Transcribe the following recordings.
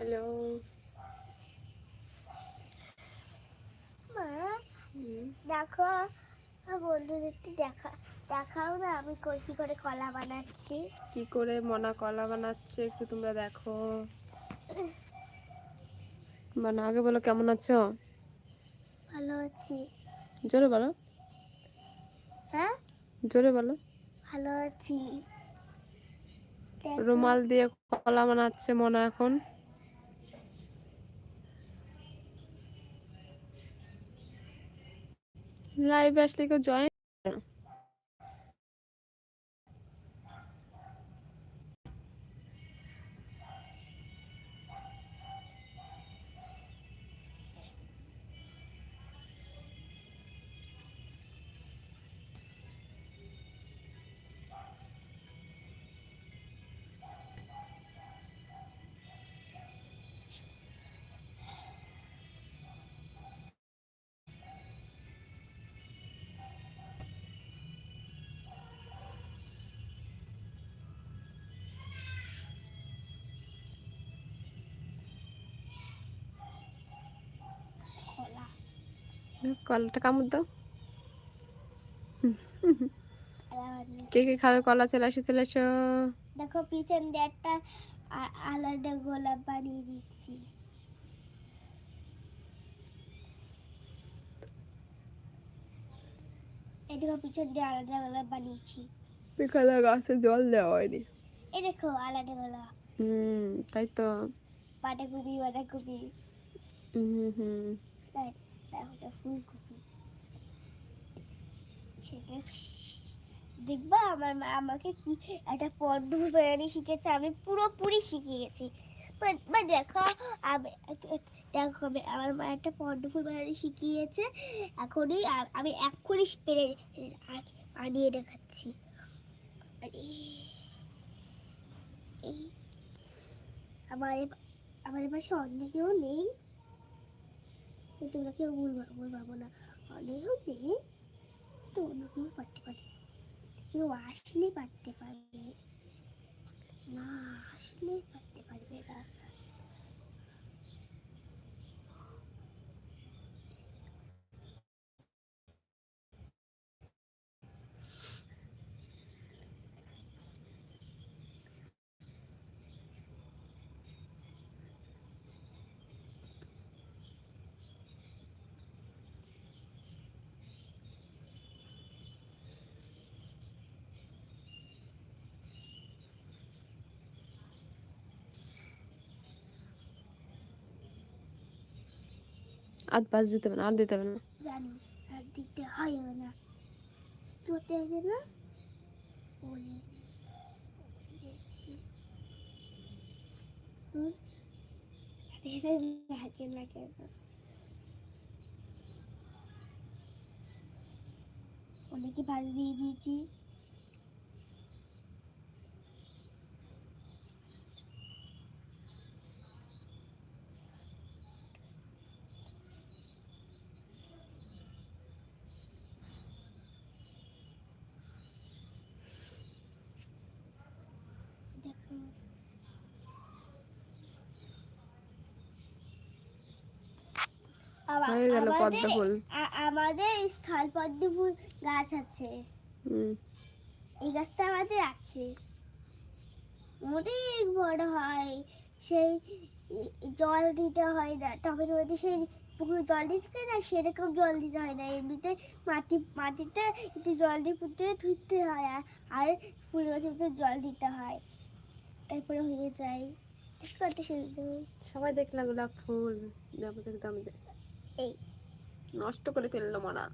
Hello. মা দেখো বন্ধুদেরকে দেখা দেখাও না আমি কি করে কলা বানাচ্ছি। কি করে মনা কলা বানাচ্ছে একটু তোমরা দেখো। বানা আগে বলো কেমন আছো? ভালো আছি। জোরে বলো। হ্যাঁ? জোরে বলো। ভালো আছি। রুমাল দিয়ে কলা বানাচ্ছে মনা এখন। লাইভ আসলে কেউ জয়েন কলাটা কামড় দাও। কে কে খাবে? কলা চলে এসো চলে এসো দেখো পিছন দিয়ে একটা আলাদা গোলাপ বানিয়ে দিচ্ছি। এই দেখো পিছন দিয়ে আলাদা গোলাপ বানিয়েছি। বিকালে গাছে জল দেওয়া হয়নি। এই দেখো আলাদা গোলাপ। হুম তাই তো। বাঁধাকপি বাঁধাকপি। হুম হুম। তাই। ওটা ফুলকপি সেটা দেখবা আমার মা আমাকে কি একটা পদ্ম বানানি শিখেছে, আমি পুরোপুরি শিখে গেছি। বা- দেখো, আমি দেখো, আমি, আমার মা একটা পদ্ম ফুল বানানি শিখিয়েছে, এখনই আমি এক্ষুনি পেরে বানিয়ে দেখাচ্ছি। এই, আমার আমার পাশে অন্য কেউ নেই। তোমরা কেউ ভুল ভুল ভাবো না। অনেক নেই তো অন্য কেউ পারতে পারে কেউ আসলে পারতে পারবে না। আসলে পারতে পারবে না। আর বাস দিতে হবে না আর দিতে হবে না জানি আর দিতে হয় না করতে আছে না বলে অনেকে ভাজ দিয়ে দিয়েছি দেখো আবা- হয়ে গেল পদ্ম ফুল। আমাদের স্থল পদ্ম ফুল গাছ আছে। এই গাছটা আমাদের আছে। অনেক বড় হয়। সেই জল দিতে হয় না। টবের মধ্যে সেই পুকুরে জল দিতে না সেরকম জল দিতে হয় না। এমনিতে মাটি মাটিতে একটু জল দিয়ে পুঁতে ধুতে হয় আর- ফুল গাছের ভিতরে জল দিতে হয়। তারপরে হয়ে যায়। কত সুন্দর সবাই দেখলাম গোলাপ ফুল। একদম এই। নষ্ট করে ফেলল মনা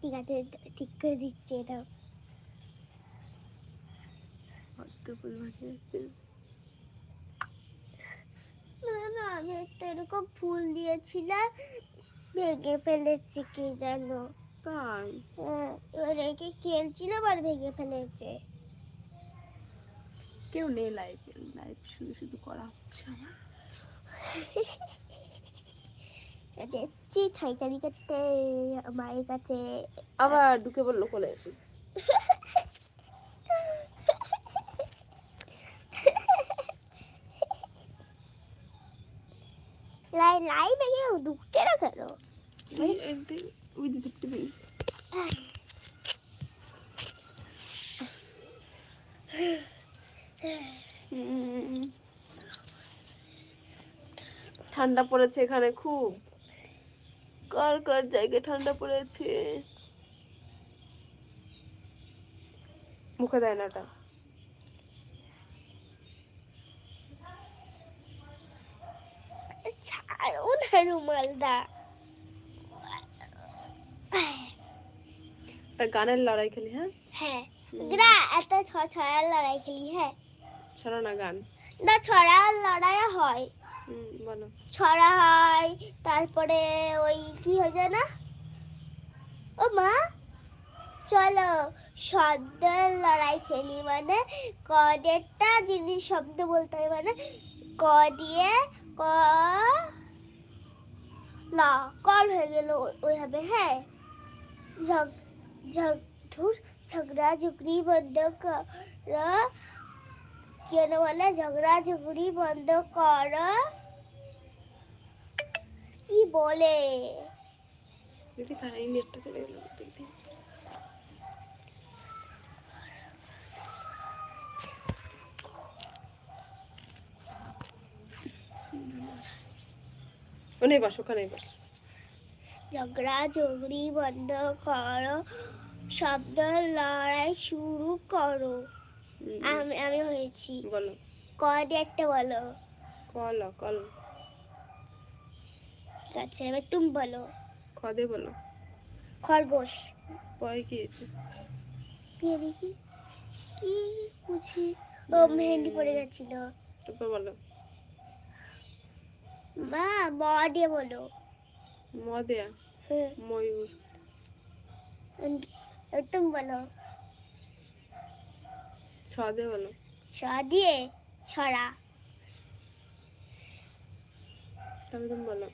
ঠিক আছে ঠিক করে দিচ্ছে এটা। পদ্ম ফুল ভাসিয়েছে না না আমি একটা এরকম ফুল দিয়েছিলাম ভেঙে ফেলেছি কি জানো তাই? হ্যাঁ, রেখে খেলছিলাম আর ভেঙে ফেলেছে। কেউ নেই লাইভ লাইভ শুধু শুধু করা হচ্ছে আমার। যাচ্ছি ছয়তারি করতে মায়ের কাছে। আবার ঢুকে বলল কোলে লাই লাই ভেঙে ঢুকছে না কেন। ঠান্ডা পড়েছে এখানে খুব। কার কার জায়গায় ঠান্ডা পড়েছে? মুখে দেয় না ওটা। ছাড়ো না রুমালটা একটা গানের লড়াই খেলি হ্যাঁ? হ্যাঁ। না একটা ছ- ছড়ার লড়াই খেলি হ্যাঁ। ছড়া না গান। না ছড়ার লড়াই হয়। ছড়া হয়, তারপরে ওই কি হয়ে যায় না ও মা, চলো শব্দের লড়াই খেলি মানে কদেরটা জিনিস শব্দ বলতে হবে মানে ক দিয়ে ক না কল হয়ে গেল ওইভাবে হ্যাঁ? ঝগ ঝগ ধুর ঝগড়া, ঝুগড়ি, বন্ধ কর কেন বলে ঝগড়া ঝুগড়ি বন্ধ কর। কি বলে? দিদি কারেন্ট নেটটা চলে গেল। দিদি। ওখানে বস ওখানে বস ঝগড়া ঝগড়ি বন্ধ করো। শব্দ লড়াই শুরু করো। আমি আমি হয়েছি। বলো। কয়টা একটা বলো। কল কল ঠিক আছে এবার তুমি বলো। খদে বলো। খরগোশ। পরে কি হয়েছে? দিয়ে দেখি? কি বুঝি? ও মেহেন্দি পড়ে গেছিল। তারপর বলো। মা ম দিয়ে বলো। মদেয়া হুম, ময়ূর। তুমি বলো। ছদে বলো। স দিয়ে ছড়া। তবে তুমি বলো।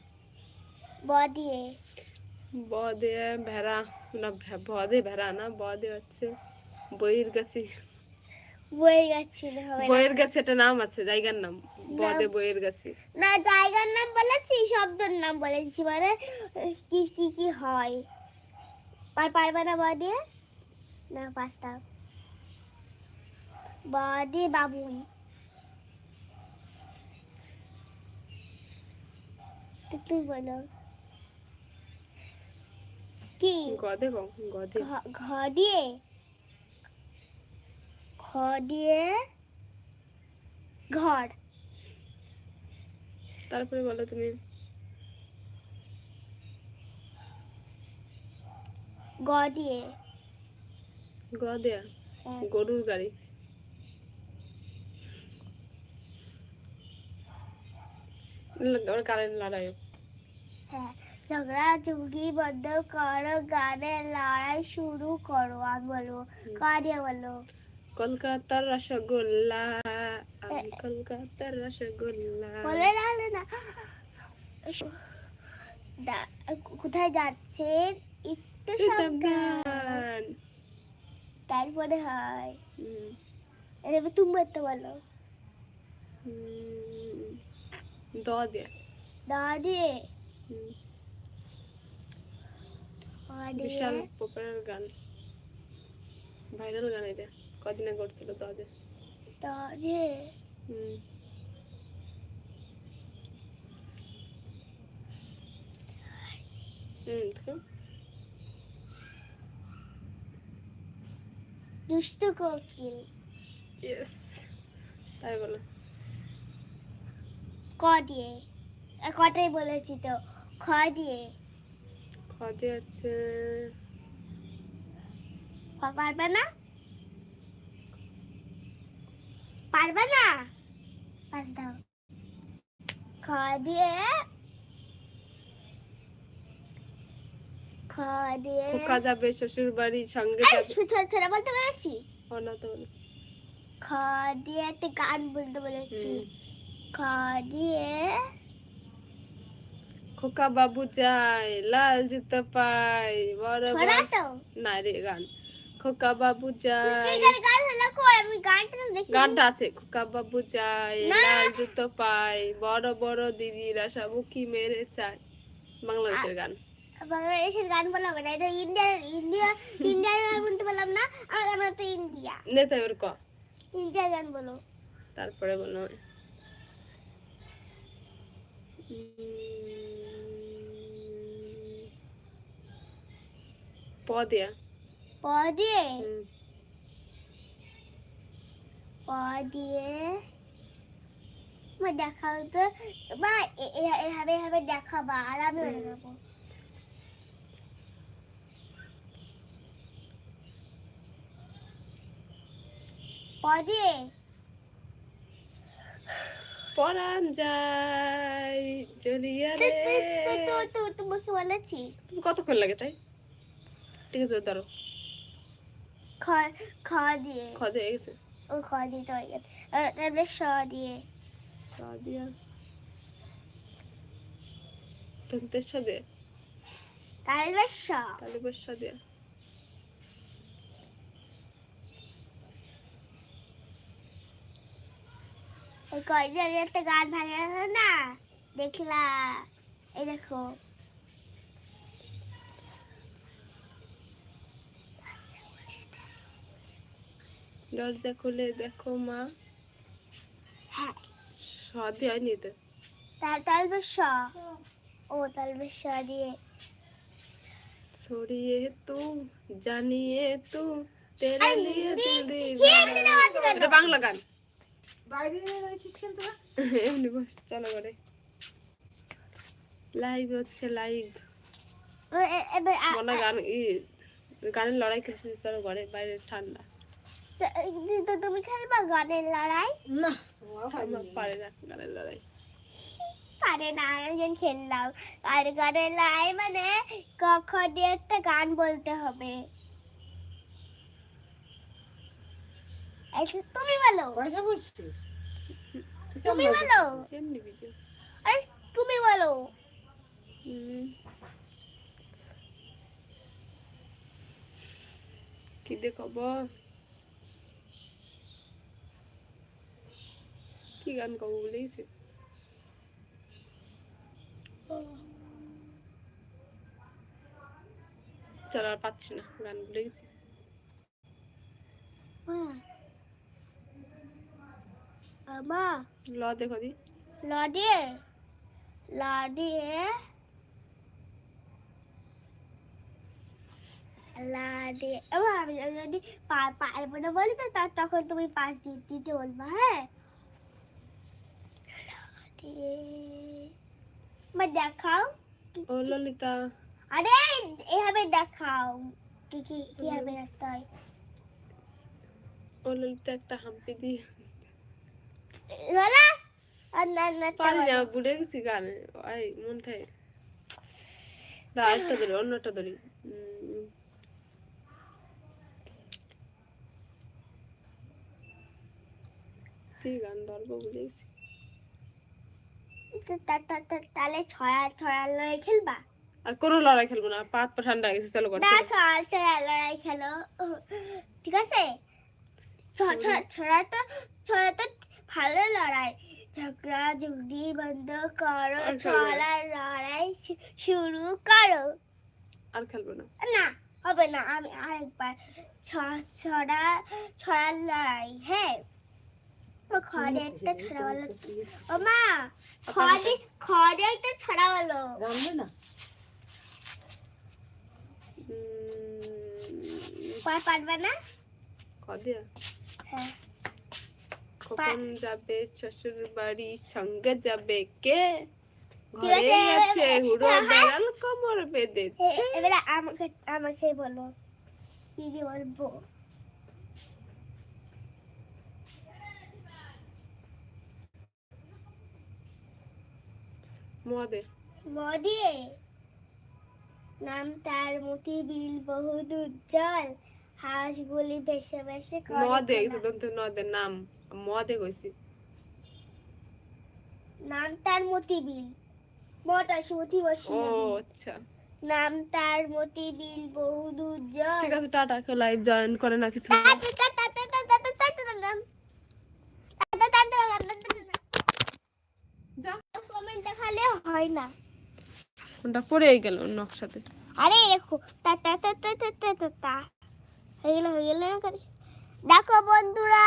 ব দিয়ে বদে ভেড়া না ভে- বদে ভেড়া না বদে হচ্ছে বইয়ের গাছি। গেছিল বইয়ের গাছে একটা নাম আছে জায়গার নাম। বদে বইয়ের গাছি। না জায়গার নাম বলেছি শব্দের নাম বলেছি মানে কি কি কি হয়। পার পারবে না বা দিয়ে না পাঁচটা। বা দিয়ে বাবুই। তো বলো? কি? গদে গদে। ঘ- ঘ দিয়ে খ দিয়ে ঘর। তারপরে বলো তুমি। গ দিয়ে হ্যাঁ, গরুর গাড়ি। ওর কারেন্ট লড়াই। হ্যাঁ ঝগড়া ঝুগড়ি বন্ধ করো গানের লড়াই শুরু করো আমি বলব কারিয়া বলো কলকাতার রসগোল্লা আমি কলকাতার রসগোল্লা। বলে না না। কোথায় যাচ্ছেন একটু সাবধান। তারপরে হয়। এবার তুমি বলতে বলো। হুম, দ বিশাল পপুলার গান ভাইরাল গান এটা। কদিনে করছিল দ দে দাদি হুম। হুম তো? দুষ্টু কোকিল। Yes. তাই বলো। ক দিয়ে। কটাই বলেছি তো খ দিয়ে। খদে আছে। খ পারবে না? পারবে না? পাঁচ দাও। খ দিয়ে। খ দিয়ে। খোকা যাবে শ্বশুর বাড়ি সঙ্গে যাবে। ছোট ছোট বলতে পেরেছি? না খ দিয়ে একটা গান বলতে বলেছি। খ দিয়ে খোকা বাবু চাই লাল জুতো পাই বড় বড় না রে গান খোকা বাবু চাই গানটা আছে খোকা বাবু না। লাল জুতো পাই বড় বড় দিদিরা সব উকি মেরে চায় বাংলাদেশের গান বাংলাদেশের গান বলা হবে না এটা ইন্ডিয়ার ইন্ডিয়া ইন্ডিয়ার গান বলতে পারলাম না আর আমরা তো ইন্ডিয়া নেতা এবার ক ইন্ডিয়ার গান বলো তারপরে বললাম প দিয়া প দিয়ে। প দিয়ে দেখাও তো। এ- এভাবে এভাবে দেখাবা আর আমি দেবো প দিয়ে পরাণ যায়। জলিয়া তো- রে তোমাকে বলেছি। তুমি কতক্ষণ লাগে তাই? ঠিক আছে ধরো। খ খ দিয়ে। খদ হয়ে গেছে? ও খ দিয়ে তো গেছে। তারপরে স দিয়ে। স দিয়া। দন্তের সাথে তাহলে বর্ষা দিয়া। এই কয়দিন আগে একটা গান ভাইরাল হলো না দেখলা এই দেখো দরজা খুলে দেখো মা হ্যাঁ স দিয়ে হয়নি তো তার তারপরে স ও তারপরে স দিয়ে সরিয়ে তু জানিয়ে তু তেরে লিয়ে? এটা বাংলা গান বাইরে গেছিস কেন তোরা? এমনি বল, চলো করে লাইভ হচ্ছে লাইভ ও, এ- এবার আ- মনে গান গানের লড়াই খেলতে চলো ঘরে বাইরে ঠান্ডা। তুমি খেলবা গানের লড়াই? না পারে না গানের লড়াই। পারে না খেললাম। আর গানের লড়াই মানে কখন দিয়ে একটা গান বলতে হবে। তুমি বলো। পয়সা বুঝছিস? তুমি বলো। আরে তুমি বলো। কি দেখাব কি গান কব বলেছি চলো আর পাচ্ছি না গান ভুলে গেছি। মা ল দেখো দি। লাডে এবার আমি আমি যদি পারব না বলি তো তখন তুমি পাঁচ দিন দিতে বলবা হ্যাঁ? লাডে। দেখাও ও ললিতা। আরে এভাবে দেখাও কি কি কীভাবে রাস্তা হয় ও ললিতা একটা হাম্পি দি। বলা পারি না ভুলে গেছি গানে। আই মন থাকে দা একটা ধরি অন্যটা ধরি। কি গান ধরবো ভুলে গেছি তাহলে ছড়া ছড়া লড়াই খেলবা? আর কোনো লড়াই খেলব না পাত পা ঠান্ডা গেছে চলো ঘরে না ছড়া ছড়া লড়াই খেলো। ঠিক আছে? ছড়া তো ছড়া তো ভালো লড়াই। ঝগড়া ঝুগড়ি বন্ধ করো আর খেলব না। ছড়া লড়াই শুরু করো। আর খেলব না। না হবে না। আমি আরেকবার। ছড়া ছড়ার লড়াই হ্যাঁ? ও খড়ে একটা ছড়া বলো। ও মা খড়ে খড়ে একটা ছড়া বলো। জানবে না? পারবে না? হ্যাঁ। কখন যাবে? শ্বশুর বাড়ি সঙ্গে যাবে কে? ঘরে আছে, হুড়ো হ্যাঁ, হ্যাঁ। বেড়াল কোমর বেঁধেছে। এবারে আমাকে আমাকে বলো। কি বলব? মদে। মরিয়ে নাম তার মতি বিল বহু উজ্জ্বল হাঁসগুলি ভেসে ভেসে নদে নদের নাম মদে নাম তার মতিবিল মতাশুতি বসি ও আচ্ছা নাম তার মতিবিল বহু দূর ঠিক আছে টাটা লাইভ জয়েন করে না কিছু কমেন্ট হয় না ওটা পড়ে গেল নকশাতে আরে দেখো টা টা টা টা টা টা হয়ে গেল হয়ে গেল দেখো বন্ধুরা।